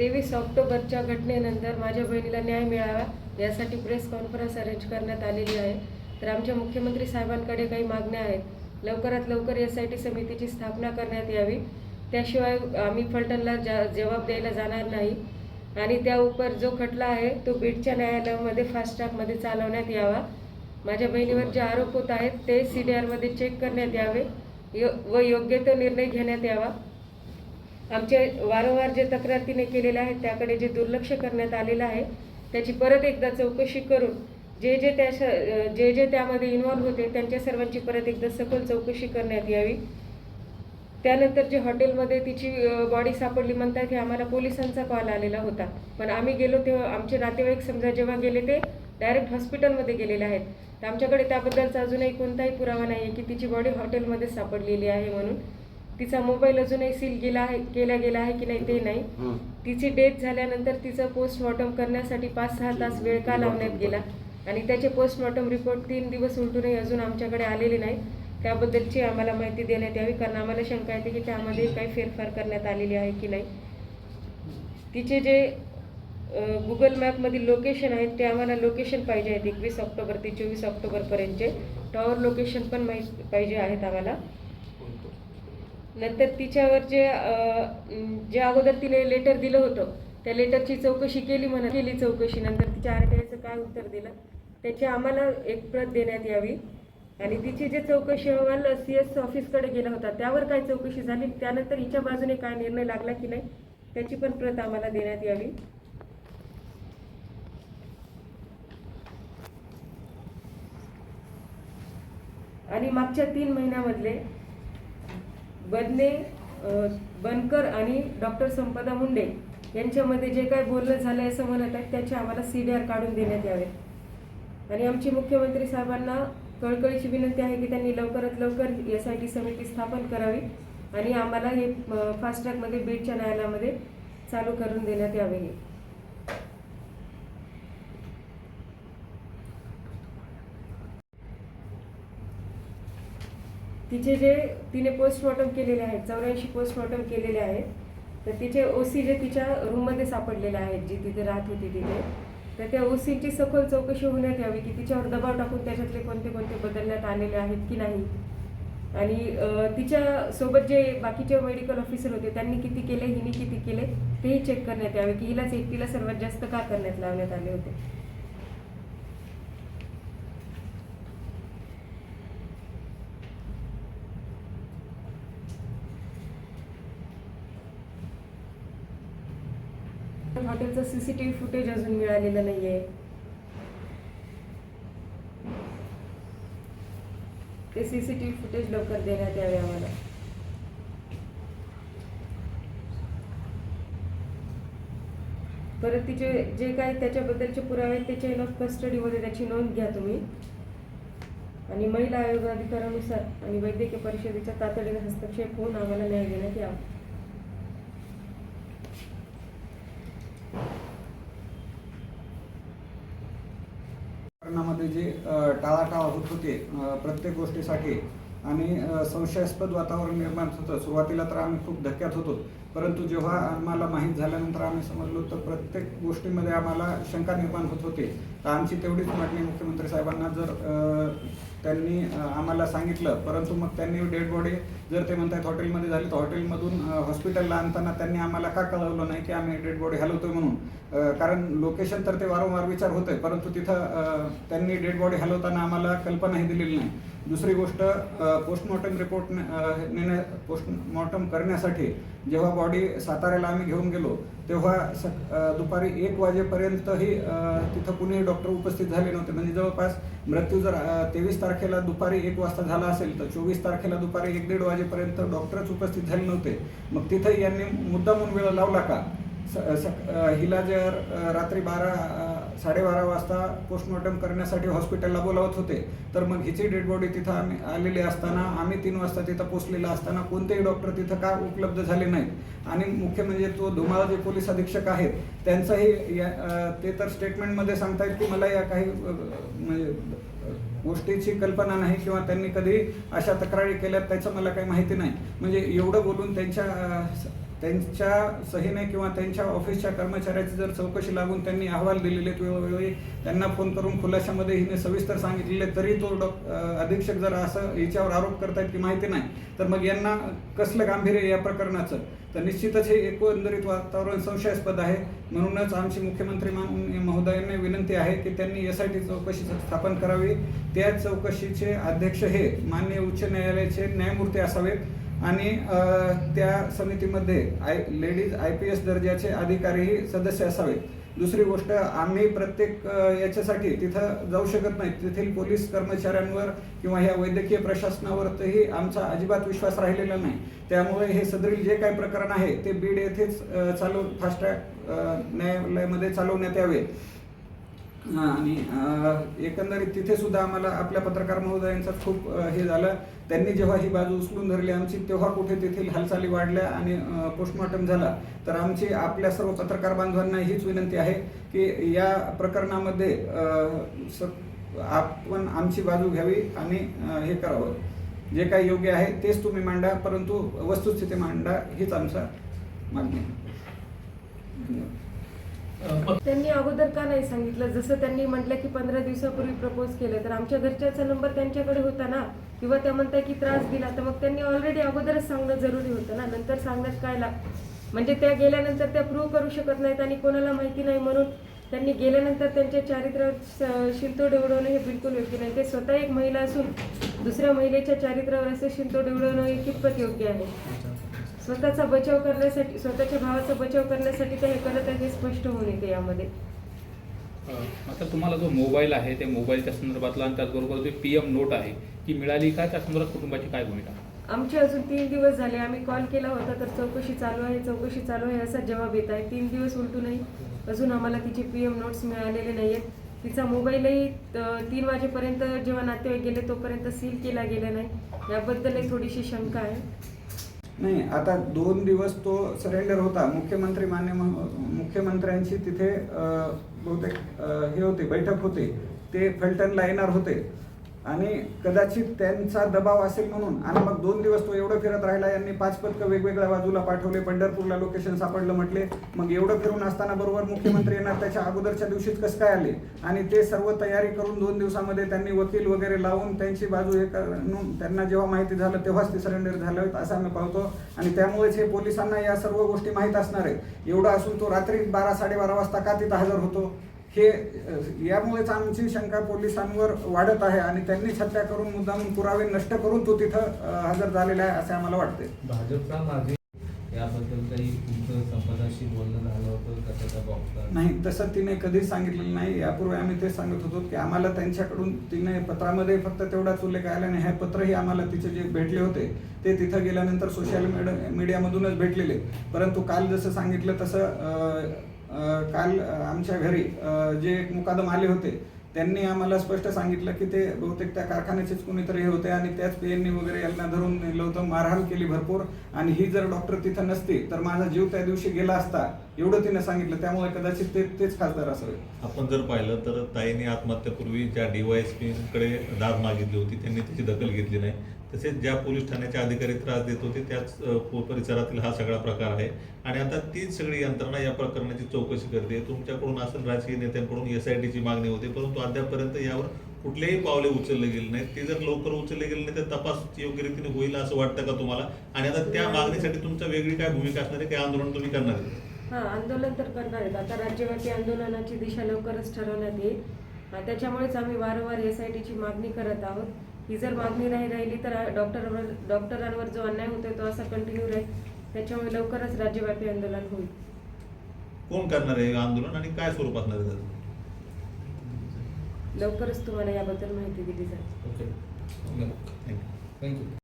तेवीस ऑक्टोबरच्या घटनेनंतर माझ्या बहिणीला न्याय मिळावा यासाठी प्रेस कॉन्फरन्स अरेंज करण्यात आलेली आहे. तर आमच्या मुख्यमंत्री साहेबांकडे काही मागण्या आहेत. लवकरात लवकर एस आय टी समितीची स्थापना करण्यात यावी. त्याशिवाय आम्ही फलटणला जा जबाब द्यायला जाणार नाही. आणि त्या उपर जो खटला आहे तो बीडच्या न्यायालयामध्ये फास्ट ट्रॅकमध्ये चालवण्यात यावा. माझ्या बहिणीवर जे आरोप होत आहेत ते सी डी आरमध्ये चेक करण्यात यावे. यो व योग्य तो निर्णय घेण्यात यावा. आमचे वारंवार जे तक्रार तिने केलेल्या आहेत त्याकडे जे दुर्लक्ष करण्यात आलेलं आहे त्याची परत एकदा चौकशी करून जे जे त्या श- जे जे त्यामध्ये इन्वॉल्व्ह होते त्यांच्या सर्वांची परत एकदा सखोल चौकशी करण्यात यावी. त्यानंतर जे हॉटेलमध्ये तिची बॉडी सापडली म्हणतात हे आम्हाला पोलिसांचा कॉल आलेला होता. पण आम्ही गेलो तेव्हा आमचे नातेवाईक समजा जेव्हा गेले ते डायरेक्ट हॉस्पिटलमध्ये गेलेले आहेत. तर आमच्याकडे त्याबद्दलचा अजूनही कोणताही पुरावा नाही आहे की तिची बॉडी हॉटेलमध्ये सापडलेली आहे म्हणून. तिचा मोबाईल अजूनही सील गेला आहे केला गेला आहे की नाही ते नाही. तिची डेथ झाल्यानंतर तिचं पोस्टमॉर्टम करण्यासाठी पाच सहा तास वेळ का लावण्यात गेला? आणि त्याचे पोस्टमॉर्टम रिपोर्ट तीन दिवस उलटूनही अजून आमच्याकडे आलेले नाही. त्याबद्दलची आम्हाला माहिती देण्यात यावी कारण आम्हाला शंका येते की त्यामध्ये काही फेरफार करण्यात आलेली आहे की नाही. तिचे जे गुगल मॅपमधील लोकेशन आहेत ते आम्हाला लोकेशन पाहिजे आहेत एकवीस ऑक्टोबर ते चोवीस ऑक्टोबरपर्यंतचे टॉवर लोकेशन पण माहीत पाहिजे आहेत आम्हाला. नंतर तिच्यावर जे जे अगोदर तिने लेटर दिलं होतं त्या लेटरची चौकशी केली म्हणा केली चौकशी. नंतर तिच्या आर टी आयचं काय उत्तर दिलं त्याची आम्हाला एक प्रत देण्यात यावी. आणि तिची जे चौकशी अहवाल सी एस ऑफिसकडे गेला होता त्यावर काय चौकशी झाली त्यानंतर हिच्या बाजूने काय निर्णय लागला की नाही त्याची पण प्रत आम्हाला देण्यात यावी. आणि मागच्या तीन महिन्यामधले बदने बनकर आणि डॉक्टर संपदा मुंडे यांच्यामध्ये जे काय बोलणं झालं आहे असं म्हणत आहेत त्याचे आम्हाला सी डी आर काढून देण्यात यावे. आणि आमची मुख्यमंत्री साहेबांना कळकळीची विनंती आहे की त्यांनी लवकरात लवकर एस आय टी समिती स्थापन करावी आणि आम्हाला हे फास्ट ट्रॅकमध्ये बीडच्या न्यायालयामध्ये चालू करून देण्यात यावे तिचे जे तिने पोस्टमॉर्टम केलेले आहेत चौऱ्याऐंशी पोस्टमॉर्टम केलेले आहेत तर तिचे ओसी जे तिच्या रूममध्ये सापडलेले आहेत जी तिथे राहत होती तिथे तर त्या ओसीची सखोल चौकशी होण्यात यावी की तिच्यावर दबाव टाकून त्याच्यातले कोणते कोणते बदलण्यात आलेले आहेत की नाही. आणि तिच्या सोबत जे बाकीचे मेडिकल ऑफिसर होते त्यांनी किती केले हिने किती केले तेही चेक करण्यात यावे की हिलाच एकटीला सर्वात जास्त का करण्यात लावण्यात आले होते. हॉटेलचं सीसीटीव्ही फुटेज अजून मिळालेलं आहे ते सीसीटीव्ही फुटेज लवकर देण्यात यावे आम्हाला. परत तिचे जे काय त्याच्याबद्दलचे पुरावे आहेत त्याच्या इन ऑफ कस्टडीमध्ये त्याची नोंद घ्या तुम्ही. आणि महिला आयोग अधिकारानुसार आणि वैद्यकीय परिषदेच्या तातडीने हस्तक्षेप होऊन आम्हाला न्याय देण्यात यावा. प्रकरणामध्ये जे टाळाटाळ होत होते प्रत्येक गोष्टीसाठी आणि संशयास्पद वातावरण निर्माण होतं. सुरुवातीला तर आम्ही खूप धक्क्यात होतो. परंतु जेव्हा आम्हाला माहीत झाल्यानंतर आम्ही समजलो तर प्रत्येक गोष्टीमध्ये आम्हाला शंका निर्माण होत होती. तर आमची तेवढीच मागणी मुख्यमंत्री साहेबांना जर त्यांनी आम्हाला सांगितलं परंतु मग त्यांनी डेड बॉडी जर ते म्हणतात हॉटेलमध्ये झाली तर हॉटेलमधून हॉस्पिटलला आणताना त्यांनी आम्हाला का कळवलं नाही की आम्ही डेड बॉडी हलवतोय म्हणून? कारण लोकेशन तर ते वारंवार विचार होते परंतु तिथं त्यांनी डेड बॉडी हलवताना आम्हाला कल्पनाही दिलेली नाही. दुसरी गोष्ट पोस्टमॉर्टम रिपोर्ट नेण्या पोस्टमॉर्टम करण्यासाठी जेव्हा बॉडी साताऱ्याला आम्ही घेऊन गेलो तेव्हा सक दुपारी एक वाजेपर्यंतही तिथं कुणीही डॉक्टर उपस्थित झाले नव्हते. म्हणजे जवळपास मृत्यू जर तेवीस तारखेला दुपारी एक वाजता झाला असेल तर चोवीस तारखेला दुपारी एक दीड वाजेपर्यंत डॉक्टरच उपस्थित झाले नव्हते. मग तिथं यांनी मुद्दामून वेळ लावला का? स- सक- हिला जर रात्री बारा साडेबारा वाजता पोस्टमॉर्टम करण्यासाठी हॉस्पिटलला बोलावत होते. तर मग हिची डेड बॉडी तिथं आम्ही आलेली असताना आम्ही तीन वाजता तिथं पोचलेला असताना कोणतेही डॉक्टर तिथं का उपलब्ध झाले नाहीत. आणि मुख्य म्हणजे तो धुमाळा जे पोलीस अधीक्षक आहेत त्यांचंही या ते तर स्टेटमेंटमध्ये सांगतायत की मला या काही म्हणजे गोष्टीची कल्पना नाही किंवा त्यांनी कधी अशा तक्रारी केल्या त्याचं मला काही माहिती नाही. म्हणजे एवढं बोलून त्यांच्या स- त्यांच्या सहीने किंवा त्यांच्या ऑफिसच्या कर्मचाऱ्याची जर चौकशी लागून त्यांनी अहवाल दिलेले आहेत वेळोवेळी त्यांना फोन करून खुलाशामध्ये हिने सविस्तर सांगितलेले तरी तो डॉ अधीक्षक जर असं याच्यावर आरोप करतायत की माहिती नाही. तर मग यांना कसलं गांभीर्य या प्रकरणाचं? तर निश्चितच हे एकंदरीत वातावरण संशयास्पद आहे. म्हणूनच आमची मुख्यमंत्री महोदयांना विनंती आहे की त्यांनी एस आय टी चौकशी स्थापन करावी. त्या चौकशीचे अध्यक्ष हे माननीय उच्च न्यायालयाचे न्यायमूर्ती असावेत आणि त्या समितीमध्ये I ladies I P S दर्जाचे अधिकारीही सदस्य असावेत. दुसरी गोष्ट आम्ही प्रत्येक याच्यासाठी तिथं जाऊ शकत नाही. तेथील पोलीस कर्मचाऱ्यांवर किंवा ह्या वैद्यकीय प्रशासनावरही आमचा अजिबात विश्वास राहिलेला नाही. त्यामुळे हे सदरील जे काही प्रकरण आहे ते बीड येथेच चालू फास्ट ट्रॅक न्यायालयामध्ये चालवण्यात यावे. आणि एकंदरीत तिथे सुद्धा आम्हाला आपल्या पत्रकार महोदयांचा खूप हे झालं. त्यांनी जेव्हा ही बाजू उचलून धरली आमची तेव्हा कुठे तेथील हालचाली वाढल्या आणि पोस्टमॉर्टम झाला. तर आमची आपल्या सर्व पत्रकार बांधवांना हीच विनंती आहे की या प्रकरणामध्ये स- आपण आमची बाजू घ्यावी आणि हे करावं. जे काही योग्य आहे तेच तुम्ही मांडा परंतु वस्तुस्थिती मांडा हीच आमचा मागणी धन्यवाद. त्यांनी अगोदर का नाही सांगितलं? जसं त्यांनी म्हटलं की पंधरा दिवसापूर्वी प्रपोज केलं तर आमच्या घरच्याचा नंबर त्यांच्याकडे होता ना? किंवा त्या म्हणताय की त्रास दिला तर मग त्यांनी ऑलरेडी अगोदरच सांगणं जरुरी होतं ना? नंतर सांगण्यात काय लाग म्हणजे त्या गेल्यानंतर त्या प्रूव्ह करू शकत नाहीत आणि कोणाला माहिती नाही म्हणून त्यांनी गेल्यानंतर त्यांच्या चारित्र्यावर शिंतोड उडवणं हे बिलकुल योग्य नाही. ते स्वतः एक महिला असून दुसऱ्या महिलेच्या चारित्र्यावर असं शिंतोड उडवणं हे कितपत योग्य आहे? स्वतःचा बचाव करण्यासाठी स्वतःच्या भावाचा बचाव करण्यासाठी ते हे करत आहे हे स्पष्ट होऊन येते यामध्ये. आता तुम्हाला जो मोबाईल आहे ते मोबाईलच्या संदर्भातला आणि त्याचबरोबर जे पी एम नोट आहे ती मिळाली का? त्या संदर्भात कुटुंबाची काय भूमिका? आमचे अजून तीन दिवस झाले. आम्ही कॉल केला होता तर चौकशी चालू आहे. चौकशी चालू आहे असा जवाब येत आहे. तीन दिवस उलटूनही अजून आम्हाला तिचे पी एम नोट्स मिळालेले नाही आहेत तिचा मोबाईलही तीन वाजेपर्यंत जेव्हा नातेवाईक गेले तोपर्यंत सील केला गेला नाही. याबद्दलही थोडीशी शंका आहे. नाही आता दोन दिवस तो सरेंडर होता. मुख्यमंत्री मान्य मुख्यमंत्र्यांची तिथे बहुतेक हे होते बैठक होते. ते फलटणला येणार होते. आणि कदाचित त्यांचा दबाव असेल म्हणून. आणि मग दोन दिवस तो एवढं फिरत राहिला यांनी पाच पथकं वेगवेगळ्या बाजूला पाठवले. पंढरपूरला लोकेशन सापडलं म्हटले. मग एवढं फिरून असताना बरोबर मुख्यमंत्री येणार त्याच्या अगोदरच्या दिवशीच कसं काय आले? आणि ते सर्व तयारी करून दोन दिवसामध्ये त्यांनी वकील वगैरे लावून त्यांची बाजू हे करून त्यांना जेव्हा माहिती झालं तेव्हाच ते सरेंडर झालं असं आम्ही पाहतो. आणि त्यामुळेच हे पोलिसांना या सर्व गोष्टी माहीत असणार आहे. एवढं असून तो रात्री बारा साडेबारा वाजता का तिथं हजर होतो? हे यामुळेच आमची शंका पोलिसांवर वाढत आहे आणि त्यांनी हत्या करून मुद्दाम पुरावे नष्ट करून तो तिथं हजर झालेला आहे असे आम्हाला वाटते भाजपचा मागे याबद्दल काही तुमचं संपदाशी बोलणं झालं होतं का त्याचा बॉक्सचा नाही तसं तिने कधीच सांगितलेलं नाही. यापूर्वी आम्ही ते सांगत होतो की आम्हाला त्यांच्याकडून तिने पत्रामध्ये फक्त तेवढाच उल्लेख आला नाही. हे पत्रही आम्हाला तिचे जे भेटले होते ते तिथं गेल्यानंतर सोशल मीडिया मीडियामधूनच भेटलेले. परंतु काल जसं सांगितलं तसं काल आमच्या घरी जे एक मुकादम आले होते त्यांनी आम्हाला स्पष्ट सांगितलं की ते बहुतेक त्या कारखान्याचेच कुणीतरी हे होते आणि त्याच पीएननी वगैरे यांना धरून नेलं होतं मारहाण केली भरपूर. आणि ही जर डॉक्टर तिथं नसती तर माझा जीव त्या दिवशी गेला असता एवढं तिने सांगितलं. त्यामुळे कदाचित ते तेच खासदार असावे आपण जर पाहिलं तर ताईने आत्महत्यापूर्वी ज्या डीवायएसपीकडे दाद मागितली होती त्यांनी त्याची दखल घेतली नाही. तसेच ज्या पोलीस ठाण्याचे अधिकारी त्रास देत होते त्याच परिसरातील हा सगळा प्रकार आहे. आणि आता तीच सगळी यंत्रणा या प्रकरणाची चौकशी करते. तुमच्याकडून असेल राजकीय नेत्यांकडून एस आय टीची मागणी होते परंतु अद्यापपर्यंत यावर कुठलेही पावले उचलले गेले नाहीत. ते जर लवकर उचलले गेले नाही तर तपास योग्य रीतीने होईल असं वाटतं का तुम्हाला? आणि आता त्या मागणीसाठी तुमच्या वेगळी काय भूमिका असणार आहे काय आंदोलन तुम्ही करणार आहे हा आंदोलन तर करणार आहेत. आता राज्यव्यापी आंदोलनाची दिशा लवकरच ठरवण्यात येईल. त्याच्यामुळेच आम्ही वारंवार एस आय टीची मागणी करत आहोत. ही जर मागणी नाही राहिली तर डॉक्टरांवर डॉक्टरांवर जो अन्याय होतोय तो असा कंटिन्यू राहील. त्याच्यामुळे लवकरच राज्यव्यापी आंदोलन होईल. कोण करणार आहे आंदोलन आणि काय स्वरूप असणार आहे त्याचं? लवकरच तुम्हाला याबद्दल माहिती दिली जाईल. ओके. Thank you thank you